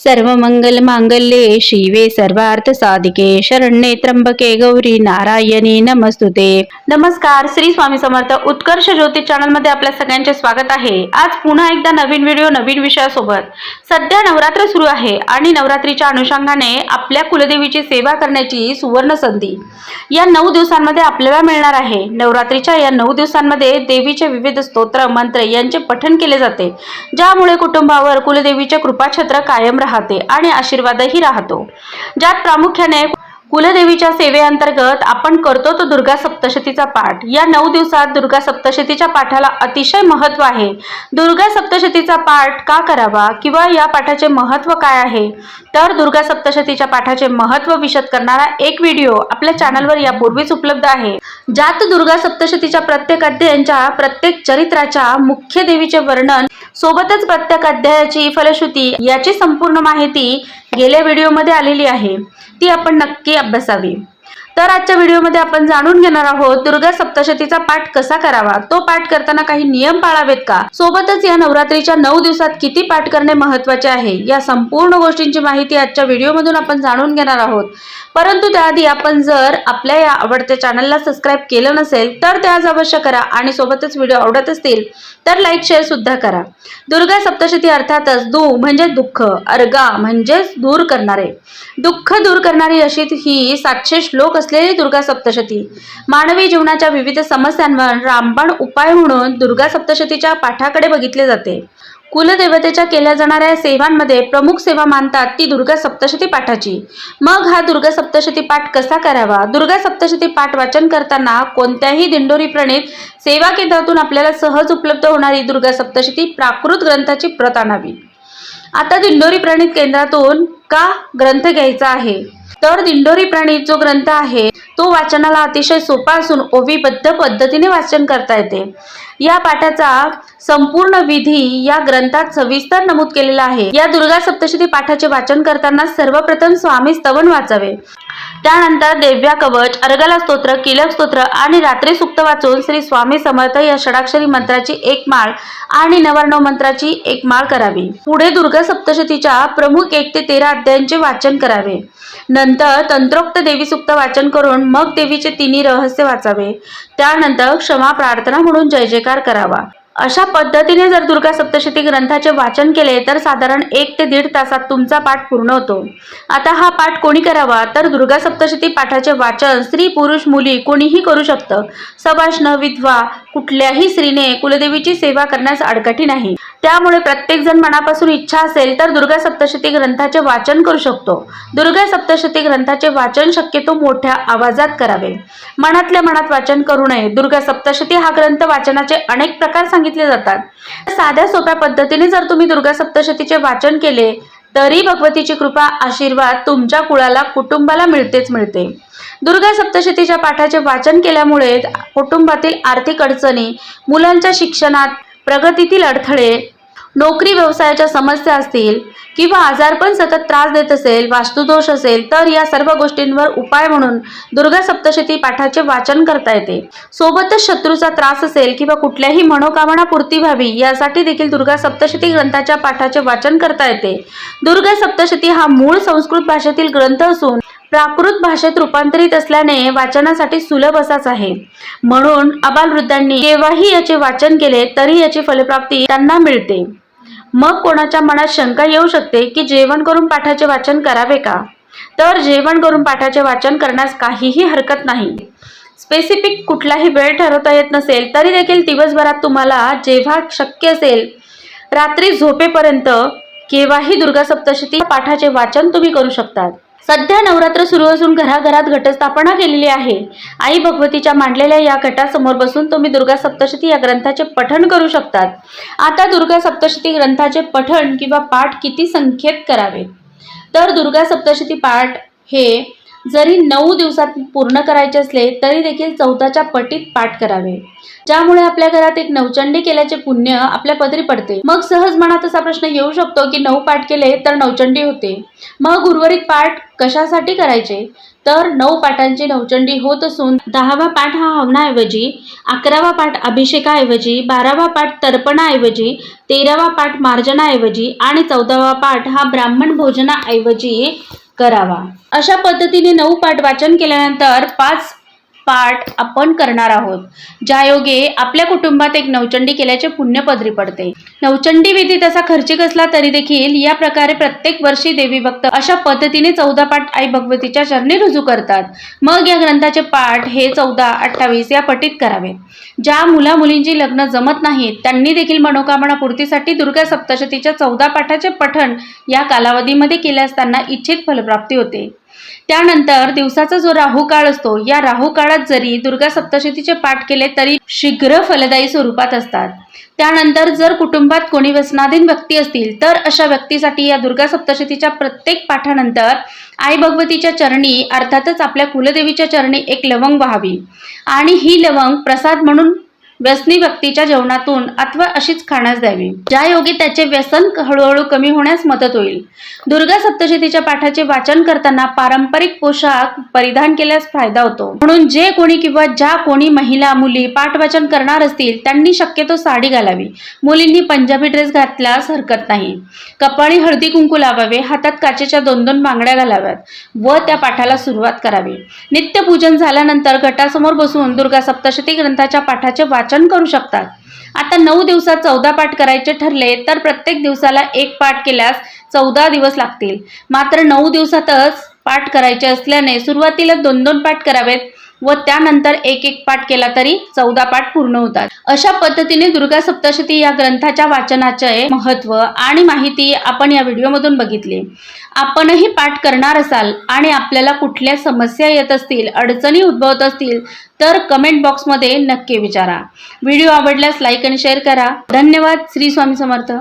सर्व मंगल मांगल्ये शिवे सर्वार्थ साधिके शरण्ये त्र्यंबके गौरी नारायणी नमस्तुते. नमस्कार श्री स्वामी समर्थ उत्कर्ष ज्योतिष चॅनलमध्ये आपल्या सगळ्यांचे स्वागत आहे. आज पुन्हा एकदा नवीन व्हिडिओ नवीन विषयासोबत. सध्या नवरात्र सुरू आहे आणि नवरात्रीच्या अनुषंगाने आपल्या कुलदेवीची सेवा करण्याची सुवर्ण संधी. या नऊ दिवसांमध्ये आपल्याला मिळणार आहे. नवरात्रीच्या या नऊ दिवसांमध्ये देवीचे विविध स्तोत्र मंत्र यांचे पठण केले जाते. ज्यामुळे कुटुंबावर कुलदेवीचे कृपाछत्र कायम राहते आणि आशीर्वादही राहतो. ज्यात प्रामुख्याने कुलदेवीच्या सेवेअंतर्गत आपण करतो तो दुर्गा सप्तशतीचा पाठ. या नऊ दिवसात दुर्गा सप्तशतीच्या पाठाला अतिशय महत्त्व आहे. दुर्गा सप्तशतीचा पाठ का करावा किंवा या पाठाचे महत्त्व काय आहे? तर दुर्गा सप्तशतीच्या पाठाचे महत्त्व विशद करणारा एक व्हिडिओ आपल्या चॅनलवर यापूर्वीच उपलब्ध आहे. ज्यात दुर्गा सप्तशतीच्या प्रत्येक अध्यायांच्या प्रत्येक चरित्राच्या मुख्य देवीचे वर्णन सोबतच प्रत्येक अध्यायाची फलश्रुती याची संपूर्ण माहिती गेल्या व्हिडिओमध्ये आलेली आहे. ती आपण नक्की अभ्यासावी. तर आजच्या व्हिडिओमध्ये आपण जाणून घेणार आहोत दुर्गा सप्तशतीचा पाठ कसा करावा? तो पाठ करताना काही नियम पाळावेत का? सोबतच या नवरात्रीच्या नऊ दिवसात किती पाठ करणे महत्त्वाचे आहे? या संपूर्ण गोष्टींची माहिती आजच्या व्हिडिओमधून आपण जाणून घेणार आहोत. परंतु त्याआधी आपण जर आपल्या या आवडत्या चॅनलला सबस्क्राईब केलं नसेल तर ते आज अवश्य करा आणि सोबतच व्हिडिओ आवडत असतील तर लाईक शेअर सुद्धा करा. दुर्गा सप्तशती अर्थातच दु म्हणजे दुःख अर्गा म्हणजेच दूर करणारे. दुःख दूर करणारी अशी ही सातशे श्लोक असलेली दुर्गा सप्तशती. मानवी जीवनाच्या विविध समस्यांवर रामबाण उपाय म्हणून दुर्गा सप्तशतीच्या पाठाकडे बघितले जाते. कुलदेवतेच्या केल्या जाणाऱ्या सेवांमध्ये प्रमुख सेवा मानतात ती दुर्गा सप्तशती पाठाची. मग हा दुर्गा सप्तशती पाठ कसा करावा? दुर्गा सप्तशती पाठ वाचन करताना कोणत्याही दिंडोरी प्रणित सेवा केंद्रातून आपल्याला सहज उपलब्ध होणारी दुर्गा सप्तशती प्राकृत ग्रंथाची प्रत आणावी. आता दिंडोरी प्रणित केंद्रातून का ग्रंथ घ्यायचा आहे? तर दिंडोरी प्रणित जो ग्रंथ आहे तो वाचनाला अतिशय सोपा असून ओवीबद्ध पद्धतीने वाचन करता येते. या पाठाचा संपूर्ण विधी या ग्रंथात सविस्तर नमूद केलेला आहे. या दुर्गा सप्तशती पाठाचे वाचन करताना सर्वप्रथम स्वामी स्तवन वाचावे. त्यानंतर देव्या कवच अर्गला स्तोत्र किलक स्तोत्र आणि रात्री सुक्त वाचून श्री स्वामी समर्थ या षडाक्षरी मंत्राची एक माळ आणि नवर्णव मंत्राची एक माळ करावी. पुढे दुर्गा सप्तशतीच्या प्रमुख एक ते तेरा अध्यायांचे वाचन करावे. नंतर तंत्रोक्त देवी सुक्त वाचन करून मग देवीचे तिन्ही रहस्य वाचावे. त्यानंतर क्षमा प्रार्थना म्हणून जय जयकार करावा. अशा पद्धतीने जर दुर्गा सप्तशती ग्रंथाचे वाचन केले तर साधारण एक ते दीड तासात तुमचा पाठ पूर्ण होतो. आता हा पाठ कोणी करावा? तर दुर्गा सप्तशती पाठाचे वाचन स्त्री पुरुष मुली कोणीही करू शकतं. सवाष्ण विधवा कुठल्याही स्त्रीने कुलदेवीची सेवा करण्यास अडकटी नाही. त्यामुळे प्रत्येक जण मनापासून इच्छा असेल तर दुर्गा सप्तशती ग्रंथाचे वाचन करू शकतो. दुर्गा सप्तशती ग्रंथाचे वाचन शक्यतो मोठ्या आवाजात करावे. मनातल्या मनात वाचन करू नये. दुर्गा सप्तशती हा ग्रंथ वाचनाचे अनेक प्रकार सांगितले जातात. साध्या सोप्या पद्धतीने जर तुम्ही दुर्गा सप्तशतीचे वाचन केले तरी भगवतीची कृपा आशीर्वाद तुमच्या कुळाला कुटुंबाला मिळतेच मिळते. दुर्गा सप्तशतीच्या पाठाचे वाचन केल्यामुळे कुटुंबातील आर्थिक अडचणी मुलांच्या शिक्षणात प्रगतीतील अडथळे नोकरी व्यवसायाच्या समस्या असतील किंवा आजारपण सतत त्रास देत असेल वास्तुदोष असेल तर या सर्व गोष्टींवर उपाय म्हणून दुर्गा सप्तशती पाठाचे वाचन करता येते. सोबतच शत्रूचा त्रास असेल किंवा कुठल्याही मनोकामना पूर्ती व्हावी यासाठी देखील दुर्गा सप्तशती ग्रंथाच्या पाठाचे वाचन करता येते. दुर्गा सप्तशती हा मूळ संस्कृत भाषेतील ग्रंथ असून प्राकृत भाषेत रूपांतरित असल्याने वाचनासाठी सुलभ असाच आहे. म्हणून अबालवृद्धांनी केव्हाही याचे वाचन केले तरी याची फलप्राप्ती त्यांना मिळते. मग कोणाच्या मनात शंका येऊ शकते की जेवण करून पाठाचे वाचन करावे का? तर जेवण करून पाठाचे वाचन करण्यास काहीही हरकत नाही. स्पेसिफिक कुठलाही वेळ ठरवता येत नसेल तरी देखील दिवसभरात तुम्हाला जेव्हा शक्य असेल रात्री झोपेपर्यंत केव्हाही दुर्गा सप्तशती पाठाचे वाचन तुम्ही करू शकतात. सध्या नवरात्र सुरू असून घराघरात घटस्थापना केलेली आहे. आई भगवतीच्या मांडलेल्या या घटासमोर बसून तुम्ही दुर्गा सप्तशती या ग्रंथाचे पठण करू शकतात. आता दुर्गा सप्तशती ग्रंथाचे पठण किंवा पाठ किती संख्येत करावे? तर दुर्गा सप्तशती पाठ हे जरी नऊ दिवसात पूर्ण करायचे असले तरी देखील चौदाच्या पटीत पाठ करावे. ज्यामुळे आपल्या घरात एक नवचंडी केल्याचे पुण्य आपल्या पदरी पडते. मग सहज मनात असा प्रश्न येऊ शकतो की नऊ पाठ केले तर नवचंडी होते. मग उर्वरित पाठ कशासाठी करायचे? तर नऊ पाठांची नवचंडी होत असून दहावा पाठ हा हवनाऐवजी अकरावा पाठ अभिषेकाऐवजी बारावा पाठ तर्पणाऐवजी तेरावा पाठ मार्जनाऐवजी आणि चौदावा पाठ हा ब्राह्मण भोजनाऐवजी करावा. अशा पद्धतीने नऊ पाठ वाचन केल्यानंतर पाच पाठ आपण करणार आहोत ज्यायोगे आपल्या कुटुंबात एक नवचंडी केल्याचे पुण्य पदरी पडते. नवचंडी विधी तसा खर्चिक असला तरी देखील या प्रकारे प्रत्येक वर्षी देवी भक्त अशा पद्धतीने चौदा पाठ आई भगवतीच्या चरणी रुजू करतात. मग या ग्रंथाचे पाठ हे चौदा अठ्ठावीस या पटीत करावे. ज्या मुला मुलींची लग्न जमत नाहीत त्यांनी देखील मनोकामना पूर्तीसाठी दुर्गा सप्तशतीच्या चौदा पाठाचे पठण या कालावधीमध्ये केल्यास त्यांना इच्छित फलप्राप्ती होते. त्यानंतर दिवसाचा जो राहू काळ असतो या राहू काळात जरी दुर्गा सप्तशतीचे पाठ केले तरी शीघ्र फलदायी स्वरूपात असतात. त्यानंतर जर कुटुंबात कोणी व्यसनाधीन व्यक्ती असतील तर अशा व्यक्तीसाठी या दुर्गा सप्तशतीच्या प्रत्येक पाठानंतर आई भगवतीच्या चरणी अर्थातच आपल्या कुलदेवीच्या चरणी एक लवंग व्हावी. आणि ही लवंग प्रसाद म्हणून व्यसनी व्यक्तीच्या जेवणातून अथवा अशीच खाण्यास द्यावी. ज्या योगी त्याचे व्यसन हळूहळू कमी होण्यास मदत होईल. दुर्गा सप्तशतीच्या पाठाचे वाचन करताना पारंपरिक पोशाख परिधान केल्यास फायदा होतो. म्हणून जे कोणी किंवा ज्या कोणी महिला मुली पाठवाचन करणार असतील त्यांनी शक्यतो साडी घालावी. मुलींनी पंजाबी ड्रेस घातल्यास हरकत नाही. कपाळी हळदी कुंकू लावावे हातात काचेच्या दोन दोन बांगड्या घालाव्यात व त्या पाठाला सुरुवात करावी. नित्यपूजन झाल्यानंतर गटासमोर बसून दुर्गा सप्तशती ग्रंथाच्या पाठाचे वाचन करू शकतात. आता नऊ दिवसात चौदा पाठ करायचे ठरले तर प्रत्येक दिवसाला एक पाठ केल्यास चौदा दिवस लागतील. मात्र नऊ दिवसातच पाठ करायचे असल्याने सुरुवातीला दोन दोन पाठ करावेत व त्यानंतर एक एक पाठ केला तरी चौदा पाठ पूर्ण होतात. अशा पद्धतीने दुर्गा सप्तशती या ग्रंथाच्या वाचनाचे महत्त्व आणि माहिती आपण या व्हिडिओमधून बघितली. आपणही पाठ करणार असाल आणि आपल्याला कुठल्या समस्या येत असतील अडचणी उद्भवत असतील तर कमेंट बॉक्समध्ये नक्की विचारा. व्हिडिओ आवडल्यास लाईक आणि शेअर करा. धन्यवाद. श्री स्वामी समर्थ.